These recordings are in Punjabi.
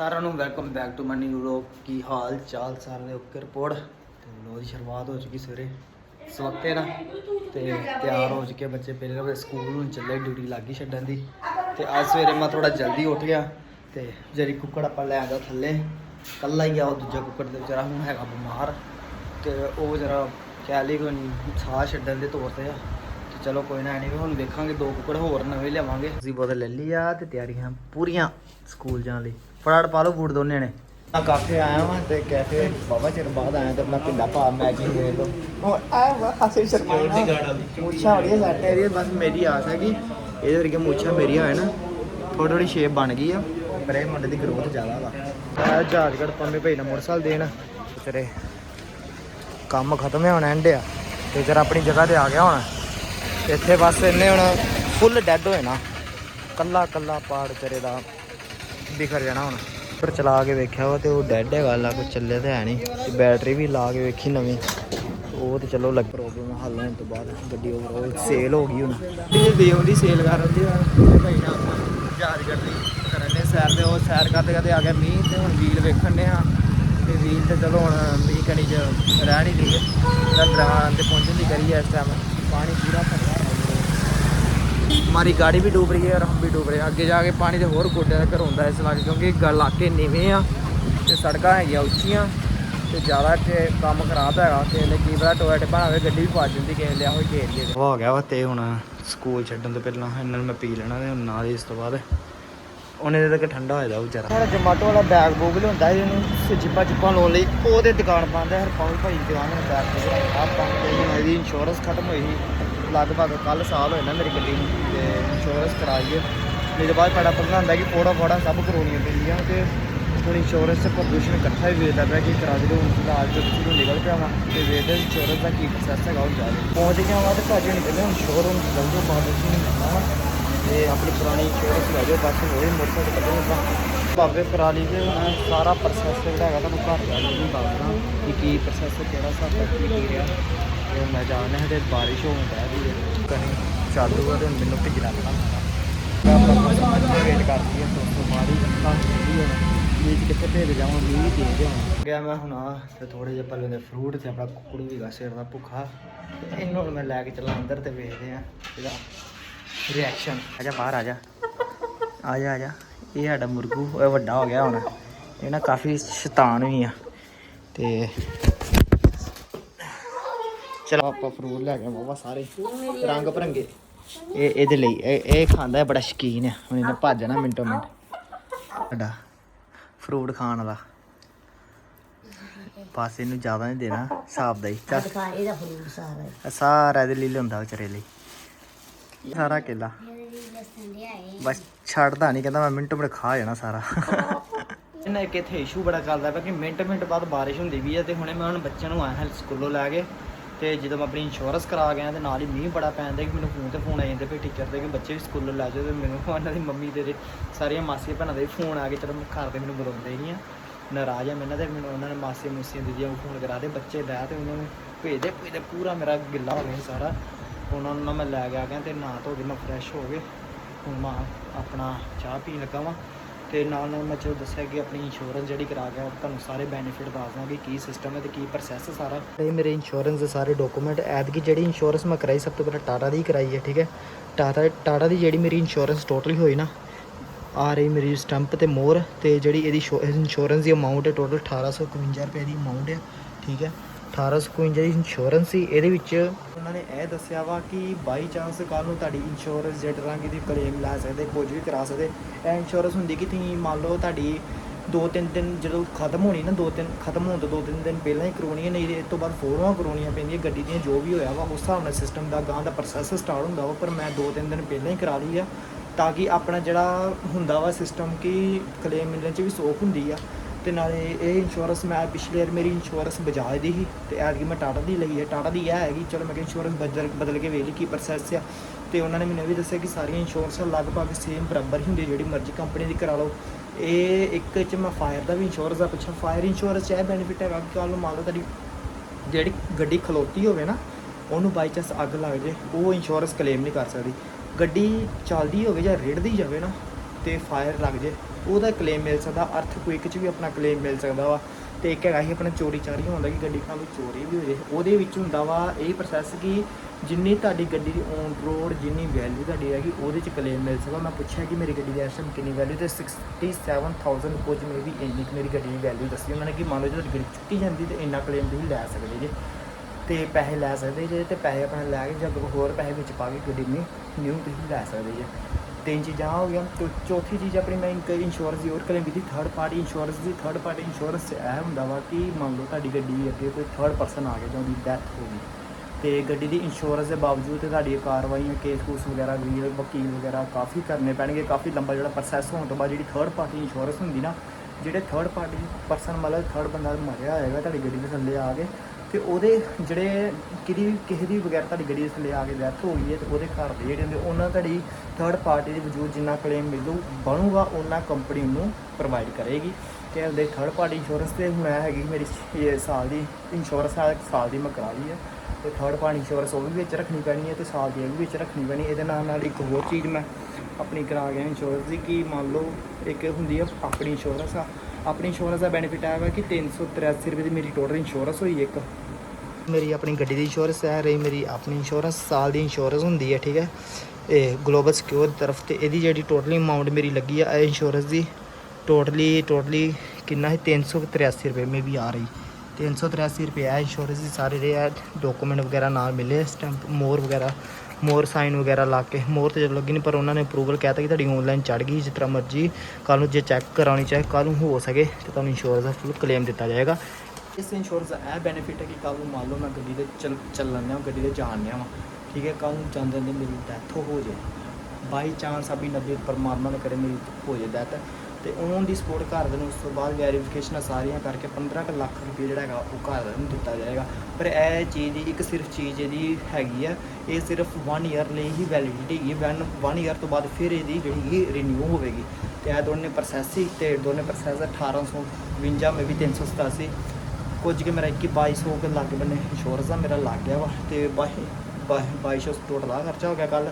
ਸਾਰਿਆਂ ਨੂੰ welcome back to Mani vlog ਕੀ ਹਾਲ ਚਾਲ ਸਾਰਿਆਂ ਦੇ? ਓਕੇ ਰਿਪੋਰਟ ਤੇ ਵਲੌਗ ਦੀ ਸ਼ੁਰੂਆਤ ਹੋ ਚੁੱਕੀ ਸਵੇਰੇ। ਸਵਖਤੇ ਨਾ, ਤੇ ਤਿਆਰ ਹੋ ਚੁੱਕੇ ਬੱਚੇ ਪਹਿਲੇ ਵੇ ਸਕੂਲ ਨੂੰ ਚੱਲੇ ਡਿਊਟੀ ਲੱਗੀ ਛੱਡਣ ਦੀ। ਤੇ ਅੱਜ ਸਵੇਰੇ ਮੈਂ ਥੋੜਾ ਜਲਦੀ ਉੱਠ ਗਿਆ, ਤੇ ਜਿਹੜੀ ਕੁੱਕੜ ਆਪਾਂ ਲੈ ਆਂਦਾ ਥੱਲੇ। ਕੱਲਾ ਹੀ ਆ ਉਹ ਦੂਜਾ ਕੁੱਕੜ, ਤੇ ਵਿਚਾਰਾ ਹੁਣ ਹੈਗਾ ਬਿਮਾਰ। ਤੇ ਉਹ ਜਰਾ ਕਹਿ ਲਈ ਕੋਈ ਸਾਹ ਛੱਡਣ ਦੇ ਤੌਰ ਤੇ ਆ। ਤੇ ਚਲੋ ਕੋਈ ਨਾ ਐਨੀਵੇ ਹੁਣ ਦੇਖਾਂਗੇ ਦੋ ਕੁੱਕੜ ਹੋਰ ਨਵੇਂ ਲਿਆਵਾਂਗੇ। ਅਸੀਂ ਬੋਤਲ ਲੈ ਲਈ ਆ ਤੇ ਤਿਆਰੀਆਂ ਪੂਰੀਆਂ ਸਕੂਲ ਜਾਣ ਲਈ। ਫਟਾਫਟ ਪਾ ਲਓ ਬੂਟ ਦੋਨੇ ਨੇ ਆ ਕਾਫੇ ਆਇਆ ਵਾਂ ਤੇ ਕੈਫੇ ਬਾਬਾ ਚਿਰ ਬਾਅਦ ਆਇਆ ਤੇ ਆਪਣਾ ਪਿੰਡਾ ਪਾ ਮੈਗੀ ਦੇ ਦੋ। ਹੁਣ ਆ ਵਾ ਅਸੀਂ ਸਰਕਾਰ ਦੀ ਗਾੜਾ ਮੁੱਛਾਂ ਬੜੀਆਂ ਸੈੱਟ ਹੈ ਬਸ ਮੇਰੀ ਆਸ ਹੈ ਕਿ ਇਹਦੇ ਵਰਗੇ ਮੁੱਛਾਂ ਮੇਰੀਆਂ ਹੋਏ ਨਾ ਥੋੜੀ ਥੋੜੀ ਸ਼ੇਪ ਬਣ ਗਈ ਆ ਪਰ ਇਹ ਮੁੰਡੇ ਦੀ ਗਰੋਥ ਜ਼ਿਆਦਾ ਵਾ। ਆ ਜਹਾਜਗੜ ਪੰਮੇ ਭਾਈ ਨਾਲ ਮੋਟਰਸਾਈਕਲ ਦੇਣ ਤੇਰੇ ਕੰਮ ਖਤਮ ਹੋਣ ਐਂਡ ਆ ਤੇ ਜਰਾ ਆਪਣੀ ਜਗ੍ਹਾ ਤੇ ਆ ਗਿਆ ਹੁਣ। ਇੱਥੇ ਬਸ ਇਹਨੇ ਹੁਣ ਫੁੱਲ ਡੈੱਡ ਹੋਏ ਨਾ ਕੱਲਾ ਕੱਲਾ ਪਾੜ ਤੇਰੇ ਦਾ। ਬਿਖਰ ਜਾਣਾ ਹੁਣ। ਪਰ ਚਲਾ ਕੇ ਵੇਖਿਆ ਵਾ ਤੇ ਉਹ ਡੈਡ ਹੈਗਾ ਲਾ ਕੁਛ ਚੱਲੇ ਤੇ ਹੈ ਨਹੀਂ ਤੇ ਬੈਟਰੀ ਵੀ ਲਾ ਕੇ ਵੇਖੀ ਨਵੀਂ। ਉਹ ਤੇ ਚਲੋ ਲੱਗ ਪ੍ਰੋਬਲਮ ਹੱਲ ਹੋਣ ਤੋਂ ਬਾਅਦ ਗੱਡੀ ਓਵਰਆਲ ਸੇਲ ਹੋ ਗਈ ਹੁਣ। ਇਹ ਦੇ ਉਹਦੀ ਸੇਲ ਕਰ ਰਹੀ ਆ। ਭਾਈ ਨਾਲ ਜਹਾਜ਼ ਗੱਡੀ ਕਰਨ ਸੈਰ ਤੇ, ਉਹ ਸੈਰ ਕਰਦੇ ਕਰਦੇ ਆ ਗਿਆ ਮੀਂਹ ਤੇ ਹੁਣ ਵੀਲ ਵੇਖਣ ਨੇ ਆ ਤੇ ਵੀਲ ਤੇ ਚਲੋ ਹੁਣ ਮੀਂਹ ਕਣੀ ਚ ਰਹਿ ਨਹੀਂ ਲਈ ਤਾਂ ਦਰਾਂ ਤੇ ਪਹੁੰਚਣ ਦੀ ਕਰੀ ਇਸ ਟਾਈਮ ਪਾਣੀ ਪੂਰਾ ਭਰਿਆ। हमारी गाड़ी भी डूब रही है और हम भी डूब रहे हैं ਅੱਗੇ ਜਾ ਕੇ ਪਾਣੀ ਤੇ ਹੋਰ ਗੋਡਿਆਂ ਦਾ ਘਰ ਹੁੰਦਾ ਇਸ ਇਲਾਕੇ ਕਿਉਂਕਿ ਗ- ਇਲਾਕੇ ਨੀਵੇਂ ਆ ਤੇ ਸੜਕਾਂ ਹੈਗੀਆਂ ਉੱਚੀਆਂ ਤੇ ਜ਼ਿਆਦਾ ਇੱਥੇ ਕੰਮ ਖਰਾਬ ਹੈਗਾ ਤੇ ਲੈ ਕੀ ਪਤਾ ਟੋਇਆ ਟਿੱਪਾ ਹੋਵੇ ਗੱਡੀ ਵੀ ਪਾ ਜਾਂਦੀ ਕਿਸੇ ਲਿਆ ਹੋਈ ਘੇਰ ਜੇ ਹੋ ਗਿਆ ਵਾ ਤੇ ਹੁਣ ਸਕੂਲ ਛੱਡਣ ਤੋਂ ਪਹਿਲਾਂ ਇਹਨਾਂ ਨੂੰ ਮੈਂ ਪੀ ਲੈਣਾ ਤੇ ਹੁਣ ਨਾਲ ਹੀ ਇਸ ਤੋਂ ਬਾਅਦ ਉਹਨੇ ਦੇ ਤੱਕ ਠੰਡਾ ਹੋ ਜਾਂਦਾ ਵਿਚਾਰਾ ਸਾਡਾ ਜਮਾਟੋ ਵਾਲਾ ਬੈਗ ਬੂਗ ਲਿਆਉਂਦਾ ਇਹਨੂੰ ਜਿੱਪਾ ਜਿੱਪਾ ਲਾਉਣ ਲਈ ਉਹਦੇ ਦੁਕਾਨ ਬੰਦ ਹੈ ਹਰਪਾਲ ਭਾਈ ਦੀ ਦੁਕਾਨ ਹੈ ਬੈਗ ਬੂਗ ਆ ਬੰਦ ਹੈ ਹੁਣ ਇਹਦੀ ਇੰਸ਼ੋਰੈਂਸ ਖਤਮ ਹੋਈ ਸੀ ਲਗਭਗ ਕੱਲ ਸਾਲ ਹੋਇਆ ਨਾ ਮੇਰੀ ਗੱਡੀ ਨੂੰ ਤੇ ਇੰਸ਼ੋਰੈਂਸ ਕਰਾਈ ਹੈ ਮੇਰੇ ਬਾਅਦ ਸਾਡਾ ਪੰਗਾ ਹੁੰਦਾ ਕਿ ਫੋੜਾ ਫੋੜਾ ਸਭ ਕਰਾਉਣੀਆਂ ਪੈਂਦੀਆਂ ਤੇ ਹੁਣ ਇੰਸ਼ੋਰੈਂਸ ਤੇ ਪ੍ਰੋਡਿਊਸ਼ਨ ਇਕੱਠਾ ਹੀ ਵੇਚਦਾ ਪਿਆ ਕਿ ਕਰਾ ਦੇ ਹੁਣ ਫਿਲਹਾਲ ਜੋ ਤੁਸੀਂ ਨਿਕਲ ਪਿਆ ਵਾ ਤੇ ਵੇਚਦੇ ਇੰਸ਼ੋਰੈਂਸ ਦਾ ਕੀ ਪ੍ਰੋਸੈਸ ਹੈਗਾ, ਉਹ ਜਾ ਕੇ ਪਹੁੰਚ ਗਿਆ ਵਾ ਤੇ ਭਾਜੀ ਨਹੀਂ ਹੁਣ ਸ਼ੋਰੂਮ ਚੱਲ ਜਾਓ ਨਹੀਂ ਕਰਨਾ ਤੇ ਆਪਣੀ ਪੁਰਾਣੀ ਇੰਸ਼ੋਰੈਂਸ ਲੈ ਜਾਓ, ਬਸ ਹੋਏ ਮੋਟਰਸਾਈਕਲ ਕੱਢੋ ਆਪਾਂ ਬਾਬੇ ਕਰਾ ਲਈ ਤੇ ਹੁਣ ਸਾਰਾ ਪ੍ਰੋਸੈਸ ਜਿਹੜਾ ਹੈਗਾ, ਤੁਹਾਨੂੰ ਘਰ ਜਾ ਕੇ ਦੱਸਦਾ ਕਿ ਕੀ ਪ੍ਰੋਸੈਸ ਕਿਹੜਾ ਹਿਸਾਬ ਕੀ ਰਿਹਾ। ਤੇ ਮੈਂ ਜਾਣਦਾ ਹੈ ਤੇ ਬਾਰਿਸ਼ ਹੋਣ ਦਾ ਵੀ ਕਣੀ ਚਾਲੂ ਆ ਤੇ ਮੈਨੂੰ ਭਿੱਜਣਾ ਪੈਣਾ ਆਪਾਂ ਸਮਝ ਵੇਟ ਕਰਦੀ ਹੈ ਦੋਸਤੋ ਮਾਰੀ ਤਾਂ ਜਿਹੜੀ ਹੁਣ ਮੀਟ ਕਿੱਥੇ ਭੇਜ ਜਾਵਾਂ ਮੀਂਹ ਦੇ ਦੇ ਗਿਆ ਮੈਂ ਹੁਣ ਆ ਤੇ ਥੋੜੇ ਜਿਹੇ ਪੱਲੇ ਦੇ ਫਰੂਟ ਤੇ ਆਪਣਾ ਕੁੱਕੜ ਵੀ ਗਾ ਸਿਰ ਦਾ ਭੁੱਖਾ। ਇਹਨੂੰ ਹੁਣ ਮੈਂ ਲੈ ਕੇ ਚੱਲਾਂ ਅੰਦਰ ਤੇ ਵੇਖਦੇ ਆ ਇਹਦਾ ਰਿਐਕਸ਼ਨ ਆ ਜਾ ਬਾਹਰ ਆ ਜਾ। ਆ ਜਾ ਆ ਜਾ। ਇਹ ਸਾਡਾ ਮੁਰਗੂ, ਇਹ ਵੱਡਾ ਹੋ ਗਿਆ ਹੁਣ। ਇਹ ਨਾ ਕਾਫੀ ਸ਼ੈਤਾਨ ਵੀ ਆ। ਤੇ ਚਲੋ ਆਪਾਂ ਫਰੂਟ ਲੈ ਗਏ ਬਾਬਾ ਸਾਰੇ। ਰੰਗ ਭਰੰਗੇ। ਇਹ ਇਹਦੇ ਲਈ ਇਹ ਇਹ ਖਾਂਦਾ ਹੈ ਬੜਾ ਸ਼ਕੀਨ ਹੈ ਹੁਣ ਇਹਨੇ ਭੱਜ ਜਾਣਾ ਮਿੰਟੋ ਮਿੰਟ। ਵੱਡਾ ਫਰੂਟ ਖਾਣ ਵਾਲਾ। ਬਸ ਇਹਨੂੰ ਜ਼ਿਆਦਾ ਨਹੀਂ ਦੇਣਾ ਹਿਸਾਬ ਦਾ ਹੀ। ਚੱਲ। ਇਹਦਾ ਫਰੂਟ ਸਾਰਾ ਇਹ ਸਾਰਾ ਇਹਦੇ ਲਈ ਲਿਆਉਂਦਾ ਵਿਚਾਰੇ ਲਈ। ਸਾਰਾ ਕੇਲਾ। ਬਸ ਛੱਡਦਾ ਨਹੀਂ ਕਹਿੰਦਾ ਮੈਂ ਮਿੰਟੋ ਮਿੰਟ ਖਾ ਜਾਣਾ ਸਾਰਾ। ਇਹਨਾਂ ਇੱਕ ਇੱਥੇ ਇਸ਼ੂ ਬੜਾ ਚੱਲਦਾ ਪਿਆ ਕਿ ਮਿੰਟ ਮਿੰਟ ਬਾਅਦ ਬਾਰਿਸ਼ ਹੁੰਦੀ ਵੀ ਹੈ ਤੇ ਹੁਣੇ ਮੈਂ ਹੁਣ ਬੱਚਿਆਂ ਨੂੰ ਆਇਆ ਹਾਂ ਸਕੂਲੋਂ ਲੈ ਕੇ। ਤੇ ਜਦੋਂ ਮੈਂ ਆਪਣੀ ਇੰਸ਼ੋਰੈਂਸ ਕਰਾ ਗਿਆ ਤੇ ਨਾਲ ਹੀ ਮੀਂਹ ਬੜਾ ਪੈਂਦਾ ਕਿ ਮੈਨੂੰ ਫੋਨ ਤੇ ਫੋਨ ਆ ਜਾਂਦੇ ਫਿਰ ਟੀਚਰ ਦੇ ਕਿ ਬੱਚੇ ਵੀ ਸਕੂਲੋਂ ਲੈ ਜਾਓ ਤੇ ਮੈਨੂੰ ਉਹਨਾਂ ਦੀ ਮੰਮੀ ਦੇ ਸਾਰੀਆਂ ਮਾਸੀਆਂ ਭੈਣਾਂ ਦੇ ਵੀ ਫੋਨ ਆ ਗਏ, ਚਲੋ ਘਰ ਦੇ ਮੈਨੂੰ ਬੁਲਾਉਂਦੇ ਨਹੀਂ ਆ। ਨਾਰਾਜ਼ ਆ ਮੈਂ ਇਹਨਾਂ ਦੇ ਮੈਨੂੰ ਉਹਨਾਂ ਨੇ ਮਾਸੀ ਮੂਸੀਆਂ ਦੀ ਨੂੰ ਫੋਨ ਕਰਾ ਦੇ, ਬੱਚੇ ਲੈ ਤੇ ਉਹਨਾਂ ਨੂੰ ਭੇਜਦੇ ਭੇਜਦੇ ਪੂਰਾ ਮੇਰਾ ਗਿੱਲਾ ਹੋ ਗਿਆ ਸੀ ਸਾਰਾ। ਉਹਨਾਂ ਨੂੰ ਨਾ ਮੈਂ ਲੈ ਕੇ ਆ ਗਿਆ ਤੇ ਨਾ ਧੋ ਕੇ ਮੈਂ ਫਰੈਸ਼ ਹੋ ਗਏ। ਹੁਣ ਮੈਂ ਆਪਣਾ ਚਾਹ ਪੀਣ ਲੱਗਾ ਵਾਂ। ਤੇ ਨਾਲ ਨਾਲ ਮੈਂ ਚਲੋ ਦੱਸਿਆ ਕਿ ਆਪਣੀ ਇੰਸ਼ੋਰੈਂਸ ਜਿਹੜੀ ਕਰਾ ਗਿਆ ਤੁਹਾਨੂੰ ਸਾਰੇ ਬੈਨੀਫਿਟ ਦੱਸਦਾ ਕਿ ਕੀ ਸਿਸਟਮ ਹੈ ਤੇ ਕੀ ਪ੍ਰੋਸੈਸ ਹੈ ਸਾਰਾ। ਇਹ ਮੇਰੇ ਇੰਸ਼ੋਰੈਂਸ ਦੇ ਸਾਰੇ ਡਾਕੂਮੈਂਟ ਐਤਕੀ ਜਿਹੜੀ ਇੰਸ਼ੋਰੈਂਸ ਮੈਂ ਕਰਾਈ, ਸਭ ਤੋਂ ਪਹਿਲਾਂ ਟਾਟਾ ਦੀ ਕਰਾਈ ਹੈ, ਠੀਕ ਹੈ? ਟਾਟਾ ਟਾਟਾ ਦੀ ਜਿਹੜੀ ਮੇਰੀ ਇੰਸ਼ੋਰੈਂਸ ਟੋਟਲੀ ਹੋਈ ਨਾ, ਆ ਰਹੀ ਮੇਰੀ ਸਟੰਪ ਤੇ ਮੋਰ ਤੇ ਜਿਹੜੀ ਇਹਦੀ ਇੰਸ਼ੋਰੈਂਸ ਦੀ ਅਮਾਉਂਟ ਹੈ ਟੋਟਲ 1851 ਰੁਪਏ ਦੀ ਅਮਾਉਂਟ ਹੈ, ਠੀਕ ਹੈ? 1851 ਦੀ ਇੰਸ਼ੋਰੈਂਸ ਸੀ, ਇਹਦੇ ਵਿੱਚ ਉਹਨਾਂ ਨੇ ਇਹ ਦੱਸਿਆ ਵਾ ਕਿ ਬਾਈ ਚਾਂਸ ਕੱਲ ਨੂੰ ਤੁਹਾਡੀ ਇੰਸ਼ੋਰੈਂਸ ਜੇ ਰੰਗ ਦੀ ਕਲੇਮ ਲੈ ਸਕਦੇ, ਕੁਝ ਵੀ ਕਰਾ ਸਕਦੇ। ਇਹ ਇੰਸ਼ੋਰੈਂਸ ਹੁੰਦੀ ਕਿ ਤੁਸੀਂ ਮੰਨ ਲਓ ਤੁਹਾਡੀ ਦੋ ਤਿੰਨ ਦਿਨ ਜਦੋਂ ਖਤਮ ਹੋਣੀ ਨਾ ਦੋ ਤਿੰਨ ਖਤਮ ਹੋਣ ਤੋਂ ਦੋ ਤਿੰਨ ਦਿਨ ਪਹਿਲਾਂ ਹੀ ਕਰਾਉਣੀ ਹੈ, ਨਹੀਂ ਤੇ ਇਸ ਤੋਂ ਬਾਅਦ ਫੋਟੋਆਂ ਕਰਾਉਣੀਆਂ ਪੈਂਦੀਆਂ, ਗੱਡੀ ਦੀਆਂ ਜੋ ਵੀ ਹੋਇਆ ਵਾ, ਉਸ ਹਿਸਾਬ ਨਾਲ ਸਿਸਟਮ ਦਾ ਗਾਂ ਦਾ ਪ੍ਰੋਸੈਸ ਸਟਾਰਟ ਹੁੰਦਾ ਵਾ, ਪਰ ਮੈਂ ਦੋ ਤਿੰਨ ਦਿਨ ਪਹਿਲਾਂ ਹੀ ਕਰਾ ਲਈ ਆ, ਤਾਂ ਕਿ ਆਪਣਾ ਜਿਹੜਾ ਹੁੰਦਾ ਵਾ ਸਿਸਟਮ ਕਿ ਕਲੇਮ ਮਿਲਣ 'ਚ ਵੀ ਸੌਖ ਹੁੰਦੀ ਆ। ਤੇ ਨਾਲੇ ਇਹ ਇੰਸ਼ੋਰੈਂਸ ਮੈਂ ਪਿਛਲੇ ਵਾਰ ਮੇਰੀ ਇੰਸ਼ੋਰੈਂਸ ਬਜਾਜ ਦੀ ਸੀ ਤੇ ਐਤਕੀ ਮੈਂ ਟਾਟਾ ਦੀ ਲਈ ਹੈ। ਟਾਟਾ ਦੀ ਇਹ ਹੈਗੀ ਚਲੋ ਮੈਂ ਕਿਹਾ ਇੰਸ਼ੋਰੈਂਸ ਬਦਲ ਬਦਲ ਕੇ ਵੇਖ ਲਈ ਕੀ ਪ੍ਰੋਸੈਸ ਆ। ਤੇ ਉਹਨਾਂ ਨੇ ਮੈਨੂੰ ਇਹ ਵੀ ਦੱਸਿਆ ਕਿ ਸਾਰੀਆਂ ਇੰਸ਼ੋਰੈਂਸ ਲਗਭਗ ਸੇਮ ਬਰਾਬਰ ਹੀ ਹੁੰਦੀ ਹੈ ਜਿਹੜੀ ਮਰਜ਼ੀ ਕੰਪਨੀ ਦੀ ਕਰਾ ਲਓ। ਇਹ ਇੱਕ ਚ ਮੈਂ ਫਾਇਰ ਦਾ ਵੀ ਇੰਸ਼ੋਰੈਂਸ ਆ ਪੁੱਛਿਆ ਫਾਇਰ ਇੰਸ਼ੋਰੈਂਸ ਚ ਇਹ ਬੈਨੀਫਿਟ ਹੈਗਾ ਕਿ ਕੱਲ ਨੂੰ ਮੰਨ ਲਓ ਤੁਹਾਡੀ ਜਿਹੜੀ ਗੱਡੀ ਖਲੋਤੀ ਹੋਵੇ ਨਾ, ਉਹਨੂੰ ਬਾਈ ਚਾਂਸ ਅੱਗ ਲੱਗ ਜੇ ਉਹ ਇੰਸ਼ੋਰੈਂਸ ਕਲੇਮ ਨਹੀਂ ਕਰ ਸਕਦੀ। ਗੱਡੀ ਚੱਲਦੀ ਹੋਵੇ ਜਾਂ ਰੇੜਦੀ ਜਾਵੇ ਨਾ ਤੇ ਫਾਇਰ ਲੱਗ ਜੇ, ਉਹਦਾ ਕਲੇਮ ਮਿਲ ਸਕਦਾ ਅਰਥ ਕੁਇਕ 'ਚ ਵੀ ਆਪਣਾ ਕਲੇਮ ਮਿਲ ਸਕਦਾ ਵਾ। ਤੇ ਇੱਕ ਹੈਗਾ ਸੀ, ਆਪਣਾ ਚੋਰੀ ਚਾਰੀ ਹੁੰਦਾ ਕਿ ਗੱਡੀ ਖਾਂ ਵੀ ਚੋਰੀ ਵੀ ਹੋ ਜੇ। ਉਹਦੇ ਵਿੱਚ ਹੁੰਦਾ ਵਾ ਇਹ ਪ੍ਰੋਸੈਸ ਕਿ ਜਿੰਨੀ ਤੁਹਾਡੀ ਗੱਡੀ ਦੀ ਔਨ ਰੋਡ ਜਿੰਨੀ ਵੈਲਿਊ ਤੁਹਾਡੀ ਹੈਗੀ, ਉਹਦੇ 'ਚ ਕਲੇਮ ਮਿਲ ਸਕਦਾ। ਮੈਂ ਪੁੱਛਿਆ ਕਿ ਮੇਰੀ ਗੱਡੀ ਦੀ ਇਸ ਟਾਈਮ ਕਿੰਨੀ ਵੈਲਿਊ ਤੇ 67000 ਕੁਝ ਮੇ ਇੰਨੀ ਕੁ ਮੇਰੀ ਗੱਡੀ ਦੀ ਵੈਲਿਊ ਦੱਸੀ। ਉਹਨਾਂ ਨੇ ਕਿ ਮੰਨ ਲਓ ਜੇ ਤੁਹਾਡੀ ਗੱਡੀ ਚੁੱਕੀ ਜਾਂਦੀ ਤੇ ਇੰਨਾ ਕਲੇਮ ਤੁਸੀਂ ਲੈ ਸਕਦੇ ਜੇ। ਤੇ ਪੈਸੇ ਲੈ ਸਕਦੇ ਜੇ, ਤੇ ਪੈਸੇ ਆਪਣਾ ਲੈ ਕੇ ਜਾਂ ਹੋਰ ਪੈਸੇ ਵਿੱਚ ਪਾ ਕੇ ਗੱਡੀ ਨੂੰ ਨਿਊ ਤੁਸੀਂ ਲੈ ਸਕਦੇ ਜੇ। ਤਿੰਨ ਚੀਜ਼ਾਂ ਹੋ ਗਈਆਂ। ਤੇ ਚੌਥੀ ਚੀਜ਼ ਆਪਣੀ ਮੈਂ ਇੱਕ ਇੰਸ਼ੋਰੈਂਸ ਦੀ ਹੋਰ ਕਲੇਮ ਕੀਤੀ। ਥਰਡ ਪਾਰਟੀ ਇੰਸ਼ੋਰੈਂਸ ਦੀ। ਥਰਡ ਪਾਰਟੀ ਇੰਸ਼ੋਰੈਂਸ ਇਹ ਹੁੰਦਾ ਵਾ ਕਿ ਮੰਨ ਲਓ ਤੁਹਾਡੀ ਗੱਡੀ ਅੱਗੇ ਕੋਈ ਥਰਡ ਪਰਸਨ ਆ ਗਿਆ ਜਾਂ ਉਹਦੀ ਡੈਥ ਹੋ ਗਈ। ਤੇ ਗੱਡੀ ਦੀ ਇੰਸ਼ੋਰੈਂਸ ਦੇ ਬਾਵਜੂਦ ਤੁਹਾਡੀ ਕਾਰਵਾਈਆਂ ਕੇਸ ਕੂਸ ਵਗੈਰਾ ਵੀ ਵਕੀਲ ਵਗੈਰਾ ਕਾਫੀ ਕਰਨੇ ਪੈਣਗੇ। ਕਾਫੀ ਲੰਬਾ ਜਿਹੜਾ ਪ੍ਰੋਸੈਸ ਹੋਣ ਤੋਂ ਬਾਅਦ ਜਿਹੜੀ ਥਰਡ ਪਾਰਟੀ ਇੰਸ਼ੋਰੈਂਸ ਹੁੰਦੀ ਨਾ, ਜਿਹੜੇ ਥਰਡ ਪਾਰਟੀ ਪਰਸਨ ਮਤਲਬ ਥਰਡ ਬੰਦਾ ਮਰਿਆ ਹੋਏਗਾ ਤੁਹਾਡੀ ਗੱਡੀ ਦੇ ਥੱਲੇ ਆ ਕੇ ਤੇ ਉਹਦੇ ਜਿਹੜੇ ਕਿਹਦੀ, ਕਿਸੇ ਦੀ ਬਗੈਰ ਤੁਹਾਡੀ ਗੱਡੀ ਦੇ ਥੱਲੇ ਆ ਕੇ ਡੈਥ ਹੋ ਗਈ ਹੈ ਤੇ ਉਹਦੇ ਘਰ ਦੇ ਜਿਹੜੇ ਹੁੰਦੇ, ਉਹਨਾਂ ਤੁਹਾਡੀ ਥਰਡ ਪਾਰਟੀ ਦੇ ਵਜੂਦ ਜਿੰਨਾ ਕਲੇਮ ਮਿਲੂ, ਬਣੂਗਾ, ਉਹਨਾਂ ਕੰਪਨੀ ਨੂੰ ਪ੍ਰੋਵਾਈਡ ਕਰੇਗੀ। ਤੇ ਉਹਦੇ ਥਰਡ ਪਾਰਟੀ ਇੰਸ਼ੋਰੈਂਸ ਤੇ ਹੁਣ ਇਹ ਹੈਗੀ ਮੇਰੀ ਇਹ ਸਾਲ ਦੀ ਇੰਸ਼ੋਰੈਂਸ ਆ ਸਾਲ ਦੀ ਮੈਂ ਕਰਾ ਲਈ ਹੈ। ਤੇ ਥਰਡ ਪਾਰਟੀ ਇੰਸ਼ੋਰੈਂਸ ਉਹ ਵੀ ਵਿੱਚ ਰੱਖਣੀ ਪੈਣੀ ਹੈ ਤੇ ਸਾਲ ਦੀ ਇਹ ਵੀ ਵਿੱਚ ਰੱਖਣੀ ਪੈਣੀ ਇਹਦੇ ਨਾਲ ਨਾਲ ਇੱਕ ਹੋਰ ਚੀਜ਼ ਮੈਂ ਆਪਣੀ ਕਰਾ ਗਿਆ ਇੰਸ਼ੋਰੈਂਸ ਦੀ, ਕਿ ਮੰਨ ਲਓ ਇੱਕ ਹੁੰਦੀ ਆ ਆਪਣੀ ਇੰਸ਼ੋਰੈਂਸ ਆ ਆਪਣੀ ਇੰਸ਼ੋਰੈਂਸ ਦਾ ਬੈਨੀਫਿਟ ਆਇਆ ਵਾ ਕਿ 383 ਰੁਪਏ ਦੀ ਮੇਰੀ ਟੋਟਲ ਇੰਸ਼ੋਰੈਂਸ ਹੋਈ ਇੱਕ। ਮੇਰੀ ਆਪਣੀ ਗੱਡੀ ਦੀ ਇੰਸ਼ੋਰੈਂਸ ਹੈ, ਰਹੀ ਮੇਰੀ ਆਪਣੀ ਇੰਸ਼ੋਰੈਂਸ ਸਾਲ ਦੀ ਇੰਸ਼ੋਰੈਂਸ ਹੁੰਦੀ ਹੈ, ਠੀਕ ਹੈ। ਇਹ ਗਲੋਬਲ ਸਿਕਿਉਰ ਦੀ ਤਰਫ ਤੇ ਇਹਦੀ ਜਿਹੜੀ ਟੋਟਲੀ ਅਮਾਉਂਟ ਮੇਰੀ ਲੱਗੀ ਆ ਇੰਸ਼ੋਰੈਂਸ ਦੀ ਟੋਟਲੀ ਟੋਟਲੀ ਕਿੰਨਾ ਹੈ 383 ਰੁਪਏ ਮੇ ਵੀ ਆ ਰਹੀ। 383 ਰੁਪਏ ਹੈ ਇੰਸ਼ੋਰੈਂਸ ਦੀ, ਸਾਰੇ ਦੇ ਆ ਡਾਕੂਮੈਂਟ ਵਗੈਰਾ ਨਾਲ ਮਿਲੇ ਸਟੈਂਪ ਮੋਰ ਵਗੈਰਾ। ਮੋਰ ਸਾਈਨ ਵਗੈਰਾ ਲਾ ਕੇ, ਮੋਰ ਤੇ ਜਦ ਲੱਗੀ ਨਹੀਂ ਪਰ ਉਹਨਾਂ ਨੇ ਅਪਰੂਵਲ ਕਹਿਤਾ ਕਿ ਤੁਹਾਡੀ ਆਨਲਾਈਨ ਚੜ ਗਈ, ਜਿਸ ਤਰ੍ਹਾਂ ਮਰਜ਼ੀ ਕੱਲ ਨੂੰ ਜੇ ਚੈੱਕ ਕਰਾਉਣੀ ਚਾਹੇ ਕੱਲ ਨੂੰ ਹੋ ਸਕੇ ਤੇ ਤੁਹਾਨੂੰ ਇੰਸ਼ੋਰੈਂਸ ਦਾ ਫੁੱਲ ਕਲੇਮ ਦਿੱਤਾ ਜਾਏਗਾ। ਇਸ ਇੰਸ਼ੋਰੈਂਸ ਦਾ ਇਹ ਬੈਨੀਫਿਟ ਹੈ ਕਿ ਕੱਲ ਨੂੰ ਮੰਨ ਲਓ ਮੈਂ ਗੱਡੀ ਦੇ ਚੱਲ, ਚੱਲਣ ਡਿਆ ਗੱਡੀ ਦੇ ਜਾਣ ਡਿਆ ਵਾਂ, ਠੀਕ ਹੈ ਕੱਲ ਨੂੰ ਜਾਂਦੇ ਨੇ ਮੇਰੀ ਡੈਥ ਹੋ ਜਾਏ। ਬਾਈ ਚਾਂਸ ਅਭੀ ਨੱਬੇ ਪਰਮਾਤਮਾ ਨੇ ਕਰੇ ਮੇਰੀ ਹੋ ਜਾਏ ਡੈਥ ਤੇ ਉਹਨਾਂ ਦੀ ਸਪੋਰਟ ਘਰ ਦੇ ਨੂੰ ਉਸ ਤੋਂ ਬਾਅਦ ਵੈਰੀਫਿਕੇਸ਼ਨਾਂ ਸਾਰੀਆਂ ਕਰਕੇ 15 ਕੁ ਲੱਖ ਰੁਪਏ ਜਿਹੜਾ ਹੈਗਾ ਉਹ ਘਰ ਦੇ ਨੂੰ ਦਿੱਤਾ ਜਾਏਗਾ। ਪਰ ਇਹ ਚੀਜ਼ ਦੀ ਇੱਕ ਸਿਰਫ ਚੀਜ਼ ਇਹਦੀ ਹੈਗੀ ਆ, ਇਹ ਸਿਰਫ 1 ਇਅਰ ਲਈ ਹੀ ਵੈਲਿਡਿਟੀ ਹੈਗੀ ਵਨ 1 ਇਅਰ ਤੋਂ ਬਾਅਦ ਫਿਰ ਇਹਦੀ ਜਿਹੜੀ ਹੈਗੀ ਰੀਨਿਊ ਹੋਵੇਗੀ। ਤੇ ਇਹ ਦੋਨੇ ਪ੍ਰੋਸੈਸ ਸੀ ਤੇ ਦੋਨੇ ਪ੍ਰੋਸੈਸ 1852 ਮੇ ਵੀ 387 ਕੁਝ ਕਿ ਮੇਰਾ 21 2200 ਕੇ ਲੱਗ ਬੰਨੇ ਇੰਸ਼ੋਰੈਂਸ ਦਾ ਮੇਰਾ ਲੱਗ ਗਿਆ ਵਾ ਤੇ ਬਾਈ 2200 ਟੋਟਲ ਆ ਖਰਚਾ ਹੋ ਗਿਆ ਕੱਲ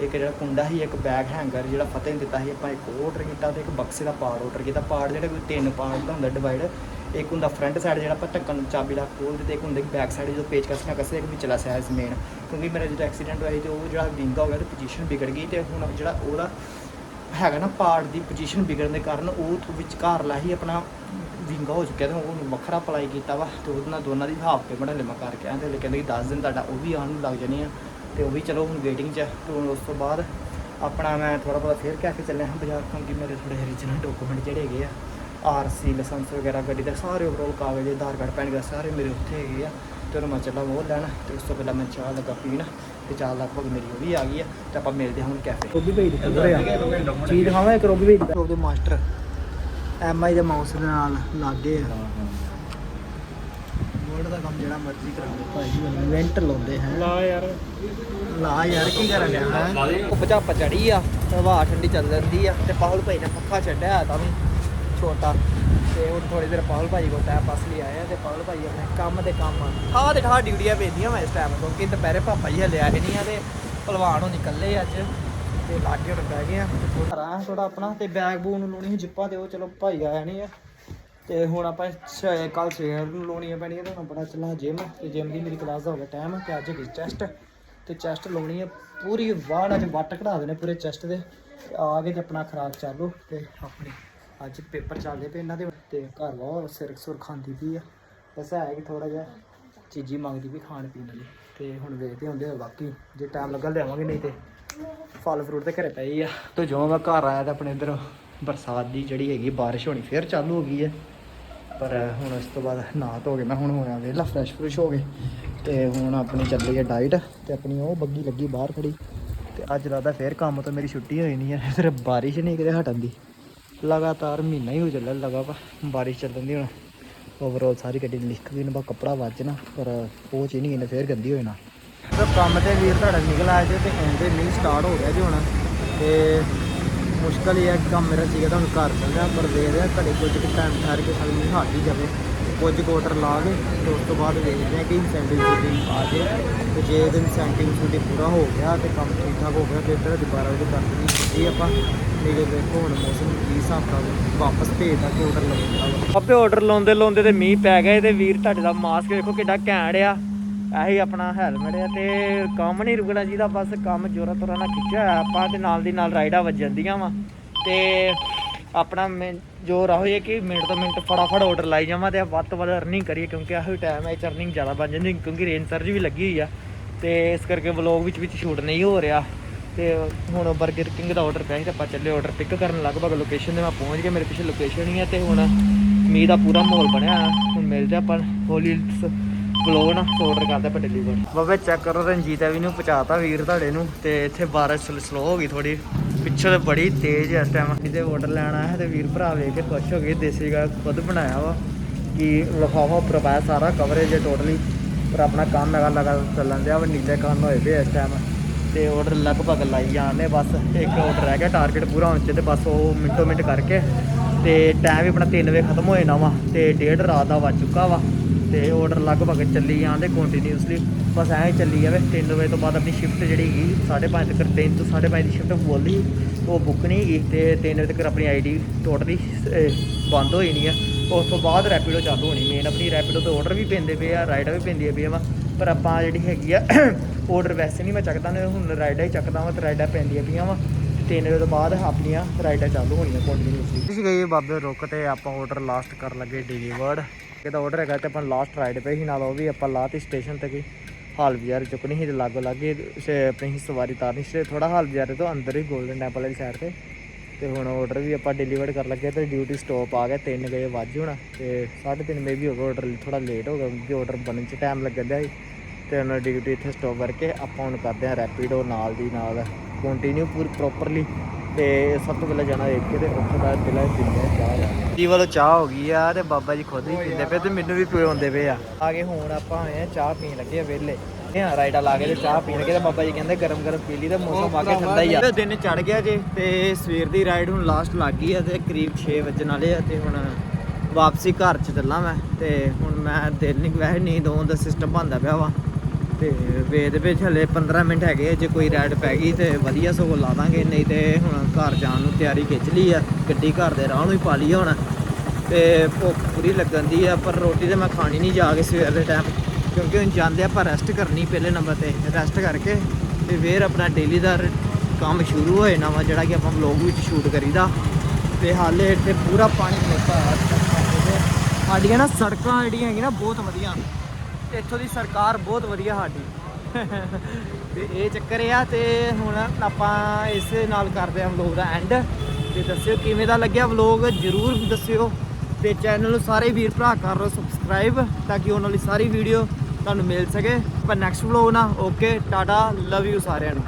ਇੱਕ ਜਿਹੜਾ ਕੁੰਡਾ ਸੀ, ਇੱਕ ਬੈਗ ਹੈਂਗਰ ਜਿਹੜਾ ਫਤਿਹ ਨੇ ਦਿੱਤਾ ਸੀ, ਆਪਾਂ ਇੱਕ ਆਰਡਰ ਕੀਤਾ ਤੇ ਇੱਕ ਬਕਸੇ ਦਾ ਪਾਰਟ ਆਰਡਰ ਕੀਤਾ। ਪਾਰਟ ਜਿਹੜਾ ਕੋਈ ਤਿੰਨ ਪਾਰਟ ਦਾ ਹੁੰਦਾ ਡਿਵਾਈਡ ਇੱਕ ਹੁੰਦਾ ਫਰੰਟ ਸਾਈਡ ਜਿਹੜਾ ਆਪਾਂ ਢੱਕਣ ਨੂੰ ਚਾਬੀ ਲਾ ਕੇ ਤੇ ਇੱਕ ਹੁੰਦਾ ਕਿ ਬੈਕ ਸਾਈਡ ਜਦੋਂ ਪੇਚ ਕਸ ਕਸੇ ਇੱਕ ਵਿਚਲਾ ਸਾਈਜ਼ ਮੇਨ ਕਿਉਂਕਿ ਮੇਰਾ ਜਦੋਂ ਐਕਸੀਡੈਂਟ ਹੋਇਆ ਸੀ, ਤੇ ਉਹ ਜਿਹੜਾ ਵਿੰਗਾ ਹੋ ਗਿਆ ਤੇ ਪੋਜੀਸ਼ਨ ਵਿਗੜ ਗਈ ਤੇ ਹੁਣ ਜਿਹੜਾ ਉਹਦਾ ਹੈਗਾ ਨਾ ਪਾਰਟ ਦੀ ਪੋਜੀਸ਼ਨ ਵਿਗੜਨ ਦੇ ਕਾਰਨ ਉਹ ਤੋਂ ਵਿਚਕਾਰ ਲਾਹੀ ਆਪਣਾ ਵਿੰਗਾ ਹੋ ਚੁੱਕਿਆ ਤੇ ਉਹਨੂੰ ਵੱਖਰਾ ਅਪਲਾਈ ਕੀਤਾ ਵਾ ਤੇ ਉਹਦੇ ਨਾਲ ਦੋਨਾਂ ਦੀ ਹਾਫ ਪੇਮੈਂਟ ਹਲੇ ਮੈਂ ਕਰਕੇ ਆਇਆ ਤੇ ਹਲੇ ਕਹਿੰਦੇ ਕਿ 10 ਦਿਨ ਤੁਹਾਡਾ ਉਹ ਵੀ ਆਉਣ ਨੂੰ ਲੱਗ ਜਾਣੀ ਆ। ਤੇ ਉਹ ਵੀ ਚਲੋ ਹੁਣ ਵੇਟਿੰਗ 'ਚ ਆ। ਤੇ ਹੁਣ ਉਸ ਤੋਂ ਬਾਅਦ ਆਪਣਾ ਮੈਂ ਥੋੜਾ ਬਹੁਤਾ ਫੇਰ ਕਹਿ ਕੇ ਚੱਲਿਆ ਹਾਂ ਬਾਜ਼ਾਰ ਕਿਉਂਕਿ ਮੇਰੇ ਥੋੜੇ ਓਰੀਜਨਲ ਡਾਕੂਮੈਂਟ ਜਿਹੜੇ ਹੈਗੇ ਆ ਆਰਸੀ ਲਾਇਸੈਂਸ ਵਗੈਰਾ ਗੱਡੀ ਦੇ ਸਾਰੇ ਓਵਰਆਲ ਕਾਗਜ਼ ਆਧਾਰ ਕਾਰਡ ਪੈਨ ਕਾਰਡ ਸਾਰੇ ਮੇਰੇ ਉੱਥੇ ਹੈਗੇ ਆ। ਤੇ ਉਹਨੂੰ ਮੈਂ ਚੱਲਾ ਉਹ ਲੈਣ ਤੇ ਉਸ ਤੋਂ ਪਹਿਲਾਂ ਮੈਂ ਚਾਹ ਲੱਗਾ ਪੀਣ ਤੇ ਚਾਹ ਲਗਭਗ ਮੇਰੀ ਉਹ ਵੀ ਆ ਗਈ ਆ ਤੇ ਆਪਾਂ ਮਿਲਦੇ ਹਾਂ ਹੁਣ ਕੈਫੇ ਉਹ ਵੀ ਭੇਜ ਦਿੱਤਾ ਚੀਜ਼ ਦਿਖਾਵਾਂ ਇੱਕ ਰੋਬੀ ਭੇਜ ਦਿੱਤਾ ਉਹਦੇ ਮਾਸਟਰ ਐਮ ਆਈ ਦੇ ਮਾਊਸ ਦੇ ਨਾਲ ਲਾਗੇ ਆ। ਵਰਡ ਦਾ ਕੰਮ ਜਿਹੜਾ ਮਰਜ਼ੀ ਕਰਾ ਲਓ ਭਾਈ ਇਵੈਂਟ ਲਾਉਂਦੇ ਹੈ। ਲਾ ਯਾਰ। ਲਾ ਯਾਰ ਕੀ ਕਰਨ ਡਿਆ ਹੈ? ਉਹ ਪਚਾਪਾ ਚੜੀ ਆ ਤੇ ਹਵਾ ਠੰਡੀ ਚੱਲ ਜਾਂਦੀ ਆ ਤੇ ਪਾਹੁਲ ਭਾਈ ਨੇ ਪੱਖਾ ਛੱਡਿਆ ਤਾਂ ਵੀ ਛੋਟਾ। ਤੇ ਹੁਣ ਥੋੜੀ ਦੇਰ ਪਾਹੁਲ ਭਾਈ ਕੋਲ ਟਾਈਮ ਪਾਸ ਲਈ ਆਏ ਆ ਤੇ ਪਾਹੁਲ ਭਾਈ ਆਪਣੇ ਕੰਮ ਦੇ ਕੰਮ ਆ। ਤੇ ਠਾ ਡਿਊਟੀਆਂ ਵੇਚਦੀਆਂ ਮੈਂ ਇਸ ਟਾਈਮ ਕਿਉਂਕਿ ਦੁਪਹਿਰੇ ਪਾਪਾ ਜੀ ਹਲੇ ਆਏ ਨਹੀਂ ਆ ਤੇ ਭਲਵਾਨ ਹੋ ਨਿਕਲੇ ਅੱਜ। ਤੇ ਲਾਗੇ ਹੁਣ ਬਹਿ ਗਏ ਆ ਤੇ ਥੋੜਾ ਥੋੜਾ ਆਪਣਾ ਤੇ ਬੈਗ ਬੂਗ ਨੂੰ ਲਾਉਣੀ ਸੀ ਜਿੱਪਾਂ ਤੇ ਉਹ ਚਲੋ ਭਾਈ ਆਇਆ ਨਹੀਂ ਆ। ਤੇ ਹੁਣ ਆਪਾਂ ਕੱਲ ਸਵੇਰ ਨੂੰ ਲਾਉਣੀਆਂ ਪੈਣੀਆਂ ਤੇ ਹੁਣ ਬੜਾ ਚੱਲਾ ਜਿਮ ਤੇ ਜਿਮ ਦੀ ਮੇਰੀ ਕਲਾਸ ਦਾ ਹੋ ਗਿਆ ਟਾਈਮ ਤੇ ਅੱਜ ਹੈਗੀ ਚੈਸਟ ਤੇ ਚੈਸਟ ਲਾਉਣੀ ਹੈ ਪੂਰੀ ਵਾੜ ਅੱਜ ਵੱਟ ਕਢਾ ਦੇਣੇ ਪੂਰੇ ਚੈਸਟ ਦੇ ਆ ਕੇ ਤੇ ਆਪਣਾ ਖਰਾਕ ਚਾਲੂ ਤੇ ਆਪਣੀ ਅੱਜ ਪੇਪਰ ਚੱਲਦੇ ਪਏ ਇਹਨਾਂ ਦੇ, ਤੇ ਘਰ ਵਾ ਸਿਰ ਸੁਰ ਖਾਂਦੀ ਪਈ ਆ ਬਸ ਹੈ ਕਿ ਥੋੜਾ ਜਿਹਾ ਚੀਜ਼ੀ ਮੰਗਦੀ ਵੀ ਖਾਣ ਪੀਣ ਲਈ, ਤੇ ਹੁਣ ਵੇਖਦੇ ਹੁੰਦੇ ਆ ਬਾਕੀ, ਜੇ ਟਾਈਮ ਲੱਗਾ ਲਿਆਵਾਂਗੇ ਨਹੀਂ ਤੇ ਫਲ ਫਰੂਟ ਤੇ ਘਰੇ ਪਏ ਆ, ਤੇ ਜਦੋਂ ਮੈਂ ਘਰ ਆਇਆ ਤਾਂ ਆਪਣੇ ਇਧਰ ਬਰਸਾਤ ਦੀ ਜਿਹੜੀ ਹੈਗੀ ਬਾਰਿਸ਼ ਹੋਣੀ ਫੇਰ ਚਾਲੂ ਹੋ ਗਈ ਹੈ ਪਰ ਹੁਣ ਉਸ ਤੋਂ ਬਾਅਦ ਨਹਾ ਧੋ ਕੇ ਮੈਂ ਹੁਣ ਹੋਇਆ ਵੇਲਾ ਫਰੈਸ਼ ਫਰੈਸ਼ ਹੋ ਗਏ। ਤੇ ਹੁਣ ਆਪਣੀ ਚੱਲੀ ਹੈ ਡਾਈਟ ਤੇ ਆਪਣੀ ਉਹ ਬੱਗੀ ਲੱਗੀ ਬਾਹਰ ਖੜੀ। ਤੇ ਅੱਜ ਲੱਗਦਾ ਫੇਰ ਕੰਮ ਤੋਂ ਮੇਰੀ ਛੁੱਟੀ ਹੋਈ ਨਹੀਂ ਹੈ, ਫਿਰ ਬਾਰਿਸ਼ ਨਹੀਂ ਕਿਤੇ ਹਟਣ ਦੀ। ਲਗਾਤਾਰ ਮਹੀਨਾ ਹੀ ਹੋ ਚੱਲਿਆ ਲਗਾ ਬਾਰਿਸ਼ ਚੱਲਣ ਦੀ ਹੁਣ। ਓਵਰਆਲ ਸਾਰੀ ਗੱਡੀ ਲਿਖ ਗਈ ਨਾ ਬਾ ਕੱਪੜਾ ਵੱਜਣਾ, ਪਰ ਉਹ ਚੀਜ਼ ਨਹੀਂ ਇਹਨੇ ਫੇਰ ਗੰਦੀ ਹੋ ਜਾਣਾ ਤੇ ਕੰਮ ਤੇ ਵੀਰ ਤੁਹਾਡਾ ਨਿਕਲ ਆਇਆ ਤੇ ਕਹਿੰਦੇ ਨਹੀਂ ਸਟਾਰਟ ਹੋ ਗਿਆ ਜੀ ਹੁਣ। ਤੇ ਮੁਸ਼ਕਲ ਇਹ ਹੈ ਕੰਮ ਮੇਰਾ ਸੀਗਾ ਤੁਹਾਨੂੰ ਘਰ ਚੱਲਿਆ ਪਰ ਦੇ ਰਿਹਾ ਘੜੇ ਕੁਝ ਕੁ ਟਾਈਮ ਠਹਿਰ ਕੇ ਸਾਡੀ ਨਹੀਂ ਹਟ ਹੀ ਜਾਵੇ, ਕੁਝ ਕੁਆਟਰ ਲਾ ਕੇ ਤੇ ਉਸ ਤੋਂ ਬਾਅਦ ਵੇਖਦੇ ਹਾਂ ਕਿ ਇਨਸੈਂਟਿਵ ਛੁੱਟੀ ਆ ਜੇ ਤੇ ਜੇ ਇਹਦੇ ਇਨਸੈਂਟਿਵ ਛੁੱਟੀ ਪੂਰਾ ਹੋ ਗਿਆ ਤੇ ਕੰਮ ਠੀਕ ਠਾਕ ਹੋ ਗਿਆ, ਤੇ ਫਿਰ ਦੁਬਾਰਾ ਉਹਦੇ ਕਰ ਦੇਣੀ ਛੁੱਟੀ ਆਪਾਂ ਨਹੀਂ ਤੇ ਦੇਖੋ ਹੁਣ ਮੌਸਮ ਕੀ ਹਿਸਾਬ ਦਾ ਵਾਪਸ ਭੇਜਦਾ ਕਿ ਆਰਡਰ ਲੱਗਦਾ ਆਪੇ ਆਰਡਰ ਲਾਉਂਦੇ ਲਾਉਂਦੇ ਤੇ ਮੀਂਹ ਪੈ ਗਿਆ ਤੇ ਵੀਰ, ਤੁਹਾਡੇ ਦਾ ਮਾਸਕ ਦੇਖੋ ਕਿੱਡਾ ਘੈਂਟ ਆ। ਇਹੀ ਆਪਣਾ ਹੈਲਮਟ ਹੈ ਤੇ ਕੰਮ ਨਹੀਂ ਰੁਕਣਾ ਚਾਹੀਦਾ, ਬਸ ਕੰਮ ਜੋਰਾ ਤੋਰਾ ਨਾਲ ਖਿੱਚਿਆ ਹੋਇਆ। ਆਪਾਂ ਤੇ ਨਾਲ ਦੀ ਨਾਲ ਰਾਈਡਾਂ ਵੱਜ ਜਾਂਦੀਆਂ ਵਾ। ਤੇ ਆਪਣਾ ਮੈਂ- ਜੋ ਰਹੋ ਇਹ ਕਿ ਮਿੰਟ ਤੋਂ ਮਿੰਟ ਫਟਾਫਟ ਆਰਡਰ ਲਾਈ ਜਾਵਾਂ ਤੇ ਵੱਧ ਤੋਂ ਵੱਧ ਅਰਨਿੰਗ ਕਰੀਏ, ਕਿਉਂਕਿ ਇਹੋ ਟਾਈਮ ਹੈ ਅਰਨਿੰਗ ਜ਼ਿਆਦਾ ਬਣ ਜਾਂਦੀ, ਕਿਉਂਕਿ ਰੇਨ ਸਰਜ ਵੀ ਲੱਗੀ ਹੋਈ ਆ। ਤੇ ਇਸ ਕਰਕੇ ਵਲੌਗ ਵਿੱਚ ਵਿੱਚ ਸ਼ੂਟ ਨਹੀਂ ਹੋ ਰਿਹਾ। ਤੇ ਹੁਣ 버ਗਰ ਕਿੰਗ ਦਾ ਆਰਡਰ ਪਿਆ ਸੀ ਤੇ ਆਪਾਂ ਚੱਲੇ ਆਰਡਰ ਪਿਕ ਕਰਨ। ਲਗਭਗ ਲੋਕੇਸ਼ਨ ਤੇ ਮੈਂ ਪਹੁੰਚ ਗਿਆ, ਮੇਰੇ ਪਿੱਛੇ ਲੋਕੇਸ਼ਨ ਹੀ ਹੈ ਤੇ ਹੁਣ ਮੀਂਹ ਦਾ ਪੂਰਾ ਮਾਹੌਲ ਬਣਿਆ। ਹੋਇਆ। ਹੁਣ ਮਿਲਦੇ ਆਪਾਂ ਹੋਲੀ ਵਲੌਗ ਨਾ ਆਰਡਰ ਕਰਦੇ ਆਪਾਂ ਡਿਲੀਵਰ ਬਾਬੇ ਚੈੱਕ ਕਰੋ ਰਣਜੀਤ ਵੀ ਨੂੰ ਪਹੁੰਚਾਤਾ ਵੀਰ ਤੁਹਾਡੇ ਨੂੰ ਤੇ ਇੱਥੇ ਬਾਰਿਸ਼ ਸਲੋ ਹੋ ਗਈ ਥੋੜੀ ਪਿੱਛੇ ਤੇ ਬੜੀ ਤੇਜ਼ ਹੈ ਇਸ ਟਾਈਮ ਇਹਦੇ ਆਰਡਰ ਲੈਣ ਆਇਆ ਤੇ ਵੀਰ ਭਰਾ ਵੇਖ ਕੇ ਖੁਸ਼ ਹੋ ਗਏ, ਦੇਸੀ ਗਾ ਖੁਦ ਬਣਾਇਆ ਵਾ। ਕਿ ਲਿਫਾਫਾ ਉੱਪਰ ਪਾਇਆ ਸਾਰਾ ਕਵਰੇਜ ਹੈ ਟੋਟਲੀ ਪਰ ਆਪਣਾ ਕੰਮ ਹੈਗਾ ਲਗਾ ਚੱਲਣ ਦਿਆ ਵਾ, ਨੀਲੇ ਕੰਨ ਹੋਏ ਪਏ ਇਸ ਟਾਈਮ ਤੇ ਆਰਡਰ ਲਗਭਗ ਲਾਈ ਜਾਣੇ ਬਸ। ਇੱਕ ਆਰਡਰ ਰਹਿ ਗਿਆ ਟਾਰਗੇਟ ਪੂਰਾ ਹੋਣ ਚ ਤੇ ਬਸ ਉਹ ਮਿੰਟੋ ਮਿੰਟ ਕਰਕੇ। ਤੇ ਟਾਈਮ ਵੀ ਆਪਣਾ 3 ਵਜੇ ਖਤਮ ਹੋ ਜਾਣਾ ਵਾ ਤੇ ਡੇਢ ਰਾਤ ਦਾ ਵੱਜ ਚੁੱਕਾ ਵਾ। ਤੇ ਆਰਡਰ ਲਗਭਗ ਚੱਲੀ ਜਾਂਦੇ ਕੰਟੀਨਿਊਸਲੀ ਬਸ ਐਂ ਹੀ ਚੱਲੀ ਜਾਵੇ 3 ਵਜੇ ਤੋਂ ਬਾਅਦ ਆਪਣੀ ਸ਼ਿਫਟ ਜਿਹੜੀ ਹੈਗੀ 5:30 ਤੱਕ 3 ਤੋਂ 5:30 ਦੀ ਸ਼ਿਫਟ ਬੋਲਦੀ ਉਹ ਬੁੱਕ ਨਹੀਂ ਹੈਗੀ ਤੇ 3 ਵਜੇ ਤੱਕ ਆਪਣੀ ਆਈਡੀ ਟੋਟਲੀ ਬੰਦ ਹੋ ਜਾਣੀ ਆ। ਉਸ ਤੋਂ ਬਾਅਦ ਰੈਪਿਡੋ ਚਾਲੂ ਹੋਣੀ ਮੇਨ ਆਪਣੀ ਰੈਪਿਡੋ ਤੇ ਆਰਡਰ ਵੀ ਪੈਂਦੇ ਪਏ ਆ ਰਾਈਡਾਂ ਵੀ ਪੈਂਦੀਆਂ ਪਈਆਂ ਵਾ। ਪਰ ਆਪਾਂ ਜਿਹੜੀ ਹੈਗੀ ਆ ਆਰਡਰ ਵੈਸੇ ਨਹੀਂ ਮੈਂ ਚੱਕਦਾ, ਨੇ ਹੁਣ ਰਾਈਡਾਂ ਹੀ ਚੱਕਦਾ ਵਾਂ, ਤੇ ਰਾਈਡਾਂ ਪੈਂਦੀਆਂ ਪਈਆਂ ਵਾ। 3 ਵਜੇ ਤੋਂ ਬਾਅਦ ਆਪਣੀਆਂ ਰਾਈਡਾਂ ਚਾਲੂ ਹੋਣੀਆਂ ਕੰਟੀਨਿਊਸਲੀ ਤੁਸੀਂ ਗਏ ਬਾਬੇ ਰੁੱਕ ਤੇ ਆਪਾਂ ਆਰਡਰ ਲਾਸਟ ਕਰਨ ਲੱਗੇ ਡਿਲੀਵਰਡ ਇਹਦਾ ਆਰਡਰ ਹੈਗਾ ਤੇ ਆਪਾਂ ਲਾਸਟ ਰਾਈਡ ਪਈ ਸੀ, ਨਾਲ ਉਹ ਵੀ ਆਪਾਂ ਲਾਤੀ ਸਟੇਸ਼ਨ ਤੇ ਗਈ ਹਾਲ ਬਾਜ਼ਾਰ ਚੁੱਕਣੀ ਸੀ ਤੇ ਲਾਗੋ ਲਾਗੇ ਸੇ ਆਪਣੀ ਹੀ ਸਵਾਰੀ ਤਾਰਨੀ ਸੀ ਥੋੜਾ ਹਾਲ ਬਾਜ਼ਾਰ ਤੋਂ ਅੰਦਰ ਹੀ 골ਡਨ ਟੈਂਪਲ ਵਾਲੀ ਸਾਈਡ ਤੇ। ਤੇ ਹੁਣ ਆਰਡਰ ਵੀ ਆਪਾਂ ਡਿਲੀਵਰ ਕਰ ਲੱਗੇ ਤੇ ਡਿਊਟੀ ਸਟਾਪ ਆ ਗਿਆ 3 ਵਜੇ ਵੱਜ ਹੋਣਾ ਤੇ 3:30 ਮੇ ਵੀ ਹੋ ਗਿਆ ਆਰਡਰ ਥੋੜਾ ਲੇਟ ਹੋ ਗਿਆ ਕਿਉਂਕਿ ਆਰਡਰ ਬਣਨ ਚ ਟਾਈਮ ਲੱਗਣ ਦਿਆ ਸੀ। ਤੇ ਉਹਨਾਂ ਡਿਊਟੀ ਇੱਥੇ ਸਟਾਪ ਕਰਕੇ ਆਪਾਂ ਹੁਣ ਕਰਦੇ ਹਾਂ ਰੈਪੀਡੋ ਨਾਲ ਦੀ ਨਾਲ। ਕੰਟੀਨਿਊ ਪੂਰੀ ਪ੍ਰੋਪਰਲੀ ਤੇ ਸਭ ਤੋਂ ਪਹਿਲਾਂ ਜਾਣਾ ਇੱਕ ਤੇ ਉੱਥੇ ਦਾ ਪਹਿਲਾਂ ਪੀਂਦੇ ਆ ਚਾਹ ਜੀ ਵੱਲੋਂ ਚਾਹ ਹੋ ਗਈ ਆ ਤੇ ਬਾਬਾ ਜੀ ਖੁਦ ਹੀ ਪੀਂਦੇ ਪਏ ਤੇ ਮੈਨੂੰ ਵੀ ਪਿਉਂਦੇ ਪਏ ਆ। ਆ ਕੇ ਹੁਣ ਆਪਾਂ ਆਏ ਆ ਚਾਹ ਪੀਣ ਲੱਗੇ ਆ ਵਿਹਲੇ। ਇਹ ਆ ਰਾਈਡਾ ਲਾ ਕੇ ਤੇ ਚਾਹ ਪੀਣ ਲੱਗੇ ਤੇ ਬਾਬਾ ਜੀ ਕਹਿੰਦੇ ਗਰਮ ਗਰਮ ਪੀ ਲਈ ਤੇ ਮੌਸਮ ਆ ਕੇ ਠੰਡਾ ਹੀ ਆ। ਦਿਨ ਚੜ ਗਿਆ ਜੇ ਤੇ ਸਵੇਰ ਦੀ ਰਾਈਡ ਹੁਣ ਲਾਸਟ ਲੱਗ ਗਈ ਆ ਤੇ ਕਰੀਬ 6 ਵਜਣ ਵਾਲੇ ਆ ਤੇ ਹੁਣ ਵਾਪਸੀ ਘਰ ਚ ਚੱਲਾਂ ਮੈਂ ਤੇ ਹੁਣ ਮੈਂ ਦਿਲ ਨਹੀਂ ਵੈਸੇ ਨੀਂਦ ਆਉਣ ਦਾ ਸਿਸਟਮ ਬਣਦਾ ਪਿਆ ਵਾ। ਤੇ ਵੇਦ ਵਿੱਚ ਹਲੇ 15 ਮਿੰਟ ਹੈਗੇ ਜੇ ਕੋਈ ਰਾਈਡ ਪੈ ਗਈ ਤੇ ਵਧੀਆ ਸਗੋਂ ਲਾ ਦਾਂਗੇ, ਨਹੀਂ ਤੇ ਹੁਣ ਘਰ ਜਾਣ ਨੂੰ ਤਿਆਰੀ ਖਿੱਚ ਲਈ ਆ, ਗੱਡੀ ਘਰ ਦੇ ਰਾਹ ਨੂੰ ਹੀ ਪਾ ਲਈ ਹੁਣ। ਤੇ ਭੁੱਖ ਪੂਰੀ ਲੱਗਣ ਦੀ ਆ, ਪਰ ਰੋਟੀ ਤੇ ਮੈਂ ਖਾਣੀ ਨਹੀਂ ਜਾ ਕੇ ਸਵੇਰ ਦੇ ਟਾਈਮ ਕਿਉਂਕਿ ਹੁਣ ਜਾਂਦੇ ਆਪਾਂ ਰੈਸਟ ਕਰਨੀ ਪਹਿਲੇ ਨੰਬਰ ਤੇ ਰੈਸਟ ਕਰਕੇ ਤੇ ਫੇਰ ਆਪਣਾ ਡੇਲੀ ਦਾ ਕੰਮ ਸ਼ੁਰੂ ਹੋਏ ਨਾ ਵਾ, ਜਿਹੜਾ ਕਿ ਆਪਾਂ ਵਲੌਗ ਵਿੱਚ ਸ਼ੂਟ ਕਰੀਦਾ। ਤੇ ਹਾਲੇ ਇੱਥੇ ਪੂਰਾ ਪਾਣੀ ਖਲੋਤਾ ਸਾਡੀਆਂ ਨਾ ਸੜਕਾਂ ਜਿਹੜੀਆਂ ਹੈਗੀਆਂ ਨਾ ਬਹੁਤ ਵਧੀਆ। ਤੇ ਇੱਥੋਂ ਦੀ ਸਰਕਾਰ ਬਹੁਤ ਵਧੀਆ ਸਾਡੀ। ਤੇ ਇਹ ਚੱਕਰ ਆ ਤੇ ਹੁਣ ਆਪਾਂ ਇਸ ਨਾਲ ਕਰਦੇ ਹਾਂ ਵਲੌਗ ਦਾ ਐਂਡ ਤੇ ਦੱਸਿਓ ਕਿਵੇਂ ਦਾ ਲੱਗਿਆ ਵਲੌਗ ਜਰੂਰ ਦੱਸਿਓ। ਤੇ ਚੈਨਲ ਨੂੰ ਸਾਰੇ ਵੀਰ ਭਰਾ ਕਰ ਲਓ ਸਬਸਕ੍ਰਾਈਬ ਤਾਂ ਕਿ ਉਹਨਾਂ ਵਾਲੀ ਸਾਰੀ ਵੀਡੀਓ ਤੁਹਾਨੂੰ ਮਿਲ ਸਕੇ। ਪਰ ਨੈਕਸਟ ਵਲੌਗ ਨਾ ਓਕੇ ਟਾਟਾ ਲਵ ਯੂ ਸਾਰਿਆਂ ਨੂੰ।